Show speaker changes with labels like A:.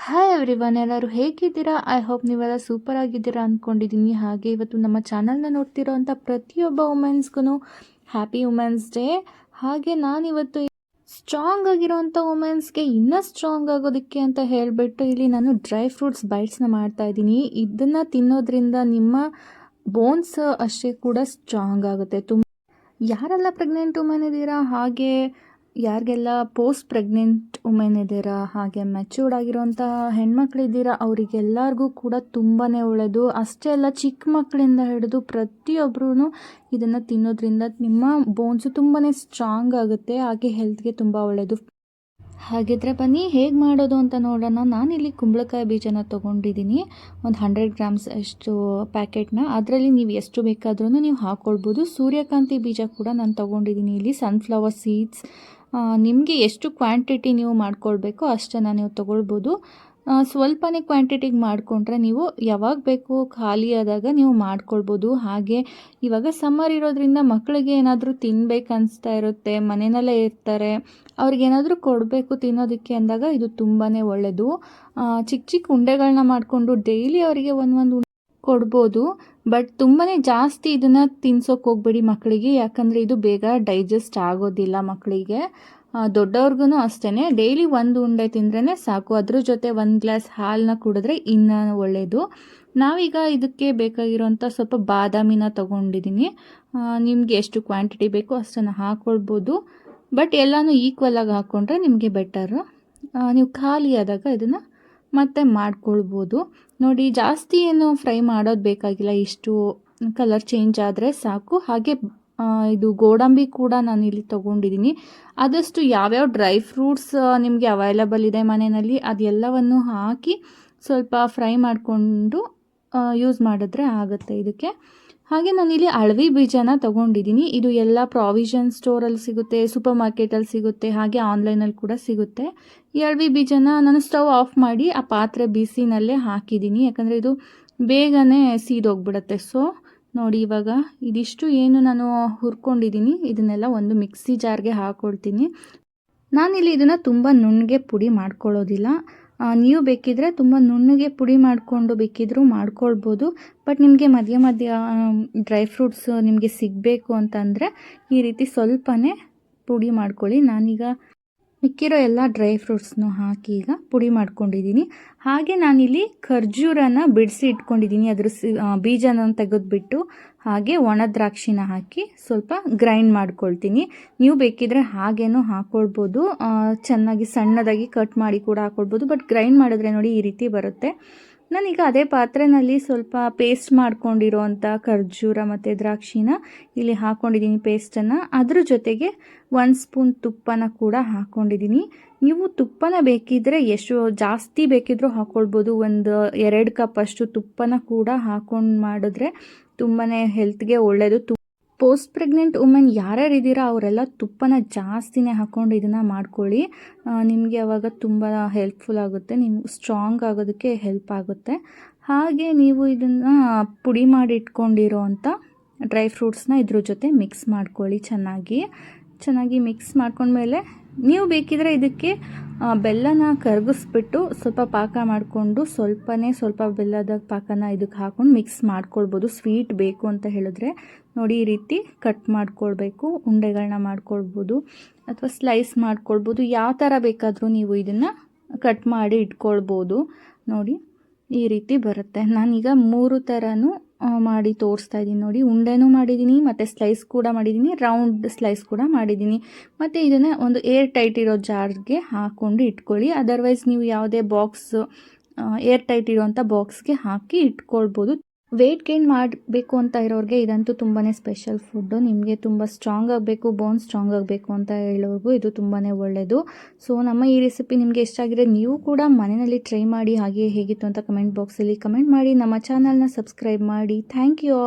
A: Hi everyone ಎಲ್ಲರೂ ಹೇಗಿದ್ದೀರಾ? I hope ನೀವೆಲ್ಲ ಸೂಪರ್ ಆಗಿದ್ದೀರಾ ಅಂದ್ಕೊಂಡಿದ್ದೀನಿ ಹಾಗೆ ಇವತ್ತು ನಮ್ಮ ಚಾನಲ್ನ ನೋಡ್ತಿರೋವಂಥ ಪ್ರತಿಯೊಬ್ಬ ವುಮೆನ್ಸ್ಗೂ ಹ್ಯಾಪಿ ವುಮೆನ್ಸ್ ಡೇ ಹಾಗೆ ನಾನಿವತ್ತು ಸ್ಟ್ರಾಂಗ್ ಆಗಿರೋಂಥ ವುಮೆನ್ಸ್ಗೆ ಇನ್ನೂ ಸ್ಟ್ರಾಂಗ್ ಆಗೋದಕ್ಕೆ ಅಂತ ಹೇಳಿಬಿಟ್ಟು ಇಲ್ಲಿ ನಾನು ಡ್ರೈ ಫ್ರೂಟ್ಸ್ ಬೈಟ್ಸ್ನ ಮಾಡ್ತಾ ಇದ್ದೀನಿ. ಇದನ್ನು ತಿನ್ನೋದ್ರಿಂದ ನಿಮ್ಮ ಬೋನ್ಸ್ ಅಷ್ಟೇ ಕೂಡ ಸ್ಟ್ರಾಂಗ್ ಆಗುತ್ತೆ. ತುಂಬ ಯಾರೆಲ್ಲ ಪ್ರೆಗ್ನೆಂಟ್ ವುಮೆನ್ ಇದ್ದೀರಾ? ಹಾಗೆ ಯಾರಿಗೆಲ್ಲ ಪೋಸ್ಟ್ ಪ್ರೆಗ್ನೆಂಟ್ ವುಮೆನ್ ಇದ್ದೀರಾ, ಹಾಗೆ ಮೆಚೂರ್ಡ್ ಆಗಿರೋಂಥ ಹೆಣ್ಮಕ್ಳಿದ್ದೀರಾ, ಅವರಿಗೆಲ್ಲರಿಗೂ ಕೂಡ ತುಂಬಾ ಒಳ್ಳೆಯದು ಅಷ್ಟೇ ಅಲ್ಲ, ಚಿಕ್ಕ ಮಕ್ಕಳಿಂದ ಹಿಡಿದು ಪ್ರತಿಯೊಬ್ಬರೂ ಇದನ್ನು ತಿನ್ನೋದ್ರಿಂದ ನಿಮ್ಮ ಬೋನ್ಸು ತುಂಬಾ ಸ್ಟ್ರಾಂಗ್ ಆಗುತ್ತೆ, ಹಾಗೆ ಹೆಲ್ತ್ಗೆ ತುಂಬ ಒಳ್ಳೆಯದು ಹಾಗಿದ್ರೆ ಬನ್ನಿ, ಹೇಗೆ ಮಾಡೋದು ಅಂತ ನೋಡೋಣ. ನಾನಿಲ್ಲಿ ಕುಂಬಳಕಾಯಿ ಬೀಜನ ತೊಗೊಂಡಿದ್ದೀನಿ. ಒಂದು ಹಂಡ್ರೆಡ್ ಗ್ರಾಮ್ಸ್ ಅಷ್ಟು ಪ್ಯಾಕೆಟ್ನ ಅದರಲ್ಲಿ ನೀವು ಎಷ್ಟು ಬೇಕಾದ್ರೂ ನೀವು ಹಾಕ್ಕೊಳ್ಬೋದು ಸೂರ್ಯಕಾಂತಿ ಬೀಜ ಕೂಡ ನಾನು ತೊಗೊಂಡಿದ್ದೀನಿ. ಇಲ್ಲಿ ಸನ್ಫ್ಲವರ್ ಸೀಡ್ಸ್ ನಿಮಗೆ ಎಷ್ಟು ಕ್ವಾಂಟಿಟಿ ನೀವು ಮಾಡ್ಕೊಳ್ಬೇಕು ಅಷ್ಟನ್ನು ನೀವು ತೊಗೊಳ್ಬೋದು. ಸ್ವಲ್ಪನೇ ಕ್ವಾಂಟಿಟಿಗೆ ಮಾಡಿಕೊಂಡ್ರೆ ನೀವು ಯಾವಾಗ ಬೇಕು ಖಾಲಿ ಆದಾಗ ನೀವು ಮಾಡ್ಕೊಳ್ಬೋದು. ಹಾಗೆ ಇವಾಗ ಸಮ್ಮರ್ ಇರೋದ್ರಿಂದ ಮಕ್ಕಳಿಗೆ ಏನಾದರೂ ತಿನ್ಬೇಕು ಅನಿಸ್ತಾ ಇರುತ್ತೆ, ಮನೆಯಲ್ಲೇ ಇರ್ತಾರೆ ಅವ್ರಿಗೇನಾದರೂ ಕೊಡಬೇಕು ತಿನ್ನೋದಕ್ಕೆ ಅಂದಾಗ ಇದು ತುಂಬಾ ಒಳ್ಳೆಯದು ಚಿಕ್ಕ ಚಿಕ್ಕ ಉಂಡೆಗಳನ್ನ ಮಾಡಿಕೊಂಡು ಡೈಲಿ ಅವರಿಗೆ ಒಂದೊಂದು ಒಂದು ಕೊಡ್ಬೋದು. ಬಟ್ ತುಂಬಾ ಜಾಸ್ತಿ ಇದನ್ನು ತಿನ್ಸೋಕೆ ಹೋಗ್ಬೇಡಿ ಮಕ್ಕಳಿಗೆ ಯಾಕಂದರೆ ಇದು ಬೇಗ ಡೈಜೆಸ್ಟ್ ಆಗೋದಿಲ್ಲ ಮಕ್ಕಳಿಗೆ ದೊಡ್ಡವ್ರಿಗೂ ಅಷ್ಟೇ ಡೈಲಿ ಒಂದು ಉಂಡೆ ತಿಂದ್ರೇ ಸಾಕು. ಅದ್ರ ಜೊತೆ ಒಂದು ಗ್ಲಾಸ್ ಹಾಲನ್ನ ಕುಡಿದ್ರೆ ಇನ್ನೂ ಒಳ್ಳೆಯದು ನಾವೀಗ ಇದಕ್ಕೆ ಬೇಕಾಗಿರೋಂಥ ಸ್ವಲ್ಪ ಬಾದಾಮಿನ ತೊಗೊಂಡಿದ್ದೀನಿ ನಿಮಗೆ ಎಷ್ಟು ಕ್ವಾಂಟಿಟಿ ಬೇಕೋ ಅಷ್ಟನ್ನು ಹಾಕ್ಕೊಳ್ಬೋದು ಬಟ್ ಎಲ್ಲನೂ ಈಕ್ವಲಾಗಿ ಹಾಕ್ಕೊಂಡ್ರೆ ನಿಮಗೆ ಬೆಟರ್ ನೀವು ಖಾಲಿ ಆದಾಗ ಇದನ್ನು ಮತ್ತೆ ಮಾಡ್ಕೊಳ್ಬೋದು. ನೋಡಿ, ಜಾಸ್ತಿ ಏನು ಫ್ರೈ ಮಾಡೋದು ಬೇಕಾಗಿಲ್ಲ. ಇಷ್ಟು ಕಲರ್ ಚೇಂಜ್ ಆದರೆ ಸಾಕು. ಹಾಗೆ ಇದು ಗೋಡಂಬಿ ಕೂಡ ನಾನು ಇಲ್ಲಿ ತೊಗೊಂಡಿದ್ದೀನಿ ಆದಷ್ಟು ಯಾವ್ಯಾವ ಡ್ರೈ ಫ್ರೂಟ್ಸ್ ನಿಮಗೆ ಅವೈಲಬಲ್ ಇದೆ ಮನೆಯಲ್ಲಿ ಅದೆಲ್ಲವನ್ನು ಹಾಕಿ ಸ್ವಲ್ಪ ಫ್ರೈ ಮಾಡಿಕೊಂಡು ಯೂಸ್ ಮಾಡಿದ್ರೆ ಆಗುತ್ತೆ ಇದಕ್ಕೆ. ಹಾಗೆ ನಾನಿಲ್ಲಿ ಅಳವಿ ಬೀಜನ ತಗೊಂಡಿದ್ದೀನಿ. ಇದು ಎಲ್ಲ ಪ್ರಾವಿಷನ್ ಸ್ಟೋರಲ್ಲಿ ಸಿಗುತ್ತೆ ಸೂಪರ್ ಮಾರ್ಕೆಟಲ್ಲಿ ಸಿಗುತ್ತೆ, ಹಾಗೆ ಆನ್ಲೈನಲ್ಲಿ ಕೂಡ ಸಿಗುತ್ತೆ. ಈ ಅಳವಿ ಬೀಜನ ನಾನು ಸ್ಟವ್ ಆಫ್ ಮಾಡಿ ಆ ಪಾತ್ರೆ ಬಿಸಿನಲ್ಲೇ ಹಾಕಿದ್ದೀನಿ. ಯಾಕಂದರೆ ಇದು ಬೇಗನೆ ಸೀದೋಗ್ಬಿಡತ್ತೆ. ಸೊ ನೋಡಿ ಇವಾಗ ಇದಿಷ್ಟು ಏನು ನಾನು ಹುರ್ಕೊಂಡಿದ್ದೀನಿ. ಇದನ್ನೆಲ್ಲ ಒಂದು ಮಿಕ್ಸಿ ಜಾರ್ಗೆ ಹಾಕ್ಕೊಳ್ತೀನಿ ನಾನಿಲ್ಲಿ ಇದನ್ನು ತುಂಬ ನುಣ್ಣಗೆ ಪುಡಿ ಮಾಡ್ಕೊಳ್ಳೋದಿಲ್ಲ. ನೀವು ಬೇಕಿದ್ದರೆ ತುಂಬ ನುಣ್ಣಗೆ ಪುಡಿ ಮಾಡಿಕೊಂಡು ಬೇಕಿದ್ದರೂ ಮಾಡ್ಕೊಳ್ಬೋದು. ಬಟ್ ನಿಮಗೆ ಮಧ್ಯ ಮಧ್ಯ ಡ್ರೈ ಫ್ರೂಟ್ಸ್ ನಿಮಗೆ ಸಿಗಬೇಕು ಅಂತಂದರೆ ಈ ರೀತಿ ಸ್ವಲ್ಪನೇ ಪುಡಿ ಮಾಡ್ಕೊಳ್ಳಿ. ನಾನೀಗ ಮಿಕ್ಕಿರೋ ಎಲ್ಲ ಡ್ರೈ ಫ್ರೂಟ್ಸ್ನು ಹಾಕಿ ಈಗ ಪುಡಿ ಮಾಡ್ಕೊಂಡಿದ್ದೀನಿ. ಹಾಗೆ ನಾನಿಲ್ಲಿ ಖರ್ಜೂರನ ಬಿಡಿಸಿ ಇಟ್ಕೊಂಡಿದ್ದೀನಿ. ಅದ್ರ ಸಿ ಬೀಜನ ತೆಗೆದುಬಿಟ್ಟು ಹಾಗೆ ಒಣ ದ್ರಾಕ್ಷಿನ ಹಾಕಿ ಸ್ವಲ್ಪ ಗ್ರೈಂಡ್ ಮಾಡ್ಕೊಳ್ತೀನಿ. ನೀವು ಬೇಕಿದ್ರೆ ಹಾಗೇನೂ ಹಾಕ್ಕೊಳ್ಬೋದು ಚೆನ್ನಾಗಿ ಸಣ್ಣದಾಗಿ ಕಟ್ ಮಾಡಿ ಕೂಡ ಹಾಕ್ಕೊಳ್ಬೋದು ಬಟ್ ಗ್ರೈಂಡ್ ಮಾಡಿದ್ರೆ ನೋಡಿ ಈ ರೀತಿ ಬರುತ್ತೆ. ನಾನೀಗ ಅದೇ ಪಾತ್ರೆಯಲ್ಲಿ ಸ್ವಲ್ಪ ಪೇಸ್ಟ್ ಮಾಡ್ಕೊಂಡಿರೋ ಅಂಥ ಖರ್ಜೂರ ಮತ್ತು ದ್ರಾಕ್ಷಿನ ಇಲ್ಲಿ ಹಾಕ್ಕೊಂಡಿದ್ದೀನಿ ಪೇಸ್ಟನ್ನು ಅದ್ರ ಜೊತೆಗೆ ಒಂದು ಸ್ಪೂನ್ ತುಪ್ಪನ ಕೂಡ ಹಾಕ್ಕೊಂಡಿದ್ದೀನಿ ನೀವು ತುಪ್ಪನ ಬೇಕಿದ್ದರೆ ಎಷ್ಟು ಜಾಸ್ತಿ ಬೇಕಿದ್ರೂ ಹಾಕ್ಕೊಳ್ಬೋದು ಒಂದು ಎರಡು ಕಪ್ ಅಷ್ಟು ತುಪ್ಪನ ಕೂಡ ಹಾಕೊಂಡು ಮಾಡಿದ್ರೆ ತುಂಬಾ ಹೆಲ್ತ್ಗೆ ಒಳ್ಳೆಯದು ಪೋಸ್ಟ್ ಪ್ರೆಗ್ನೆಂಟ್ ವುಮೆನ್ ಯಾರ್ಯಾರು ಇದ್ದೀರಾ ಅವರೆಲ್ಲ ತುಪ್ಪನ ಜಾಸ್ತಿನೇ ಹಾಕ್ಕೊಂಡು ಇದನ್ನು ಮಾಡ್ಕೊಳ್ಳಿ. ನಿಮಗೆ ಅವಾಗ ತುಂಬ ಹೆಲ್ಪ್ಫುಲ್ ಆಗುತ್ತೆ. ನಿಮ್ಗೆ ಸ್ಟ್ರಾಂಗ್ ಆಗೋದಕ್ಕೆ ಹೆಲ್ಪ್ ಆಗುತ್ತೆ. ಹಾಗೆ ನೀವು ಇದನ್ನು ಪುಡಿ ಮಾಡಿ ಇಟ್ಕೊಂಡಿರೋ ಅಂಥ ಡ್ರೈ ಫ್ರೂಟ್ಸ್ನ ಇದ್ರ ಜೊತೆ ಮಿಕ್ಸ್ ಮಾಡ್ಕೊಳ್ಳಿ ಚೆನ್ನಾಗಿ. ಚೆನ್ನಾಗಿ ಮಿಕ್ಸ್ ಮಾಡ್ಕೊಂಡ್ಮೇಲೆ ನೀವು ಬೇಕಿದ್ರೆ ಇದಕ್ಕೆ ಬೆಲ್ಲನ ಕರಗಿಸ್ಬಿಟ್ಟು ಸ್ವಲ್ಪ ಪಾಕ ಮಾಡಿಕೊಂಡು ಸ್ವಲ್ಪನೇ ಸ್ವಲ್ಪ ಬೆಲ್ಲದ ಪಾಕನ ಇದಕ್ಕೆ ಹಾಕೊಂಡು ಮಿಕ್ಸ್ ಮಾಡ್ಕೊಳ್ಬೋದು. ಸ್ವೀಟ್ ಬೇಕು ಅಂತ ಹೇಳಿದ್ರೆ ನೋಡಿ ಈ ರೀತಿ ಕಟ್ ಮಾಡ್ಕೊಳ್ಬೇಕು ಉಂಡೆಗಳನ್ನ ಮಾಡ್ಕೊಳ್ಬೋದು ಅಥವಾ ಸ್ಲೈಸ್ ಮಾಡ್ಕೊಳ್ಬೋದು. ಯಾವ ಥರ ಬೇಕಾದರೂ ನೀವು ಇದನ್ನು ಕಟ್ ಮಾಡಿ ಇಟ್ಕೊಳ್ಬೋದು. ನೋಡಿ. ಈ ರೀತಿ ಬರುತ್ತೆ. ನಾನೀಗ ಮೂರು ಥರನೂ ಮಾಡಿ ತೋರಿಸ್ತಾ ಇದ್ದೀನಿ ನೋಡಿ. ಉಂಡೆನೂ ಮಾಡಿದ್ದೀನಿ, ಮತ್ತು ಸ್ಲೈಸ್ ಕೂಡ ಮಾಡಿದ್ದೀನಿ, ರೌಂಡ್ ಸ್ಲೈಸ್ ಕೂಡ ಮಾಡಿದ್ದೀನಿ. ಮತ್ತು ಇದನ್ನು ಒಂದು ಏರ್ ಟೈಟ್ ಇರೋ ಜಾರ್ಗೆ ಹಾಕ್ಕೊಂಡು ಇಟ್ಕೊಳ್ಳಿ. ಅದರ್ವೈಸ್ ನೀವು ಯಾವುದೇ ಬಾಕ್ಸು ಏರ್ ಟೈಟ್ ಇರೋವಂಥ ಬಾಕ್ಸ್ಗೆ ಹಾಕಿ ಇಟ್ಕೊಳ್ಬೋದು. ವೆಯ್ಟ್ ಗೇನ್ ಮಾಡಬೇಕು ಅಂತ ಇರೋರಿಗೆ ಇದಂತೂ ತುಂಬಾ ಸ್ಪೆಷಲ್ ಫುಡ್ಡು ನಿಮಗೆ ತುಂಬ ಸ್ಟ್ರಾಂಗ್ ಆಗಬೇಕು ಬೋನ್ ಸ್ಟ್ರಾಂಗ್ ಆಗಬೇಕು ಅಂತ ಹೇಳೋರಿಗೂ ಇದು ತುಂಬಾ ಒಳ್ಳೆಯದು ಸೊ ನಮ್ಮ ಈ ರೆಸಿಪಿ ನಿಮಗೆ ಇಷ್ಟ ಆಗಿದೆ ನೀವು ಕೂಡ ಮನೆಯಲ್ಲಿ ಟ್ರೈ ಮಾಡಿ ಹಾಗೆ ಹೇಗಿತ್ತು ಅಂತ ಕಮೆಂಟ್ ಬಾಕ್ಸಲ್ಲಿ ಕಮೆಂಟ್ ಮಾಡಿ. ನಮ್ಮ ಚಾನಲ್ನ ಸಬ್ಸ್ಕ್ರೈಬ್ ಮಾಡಿ. Thank you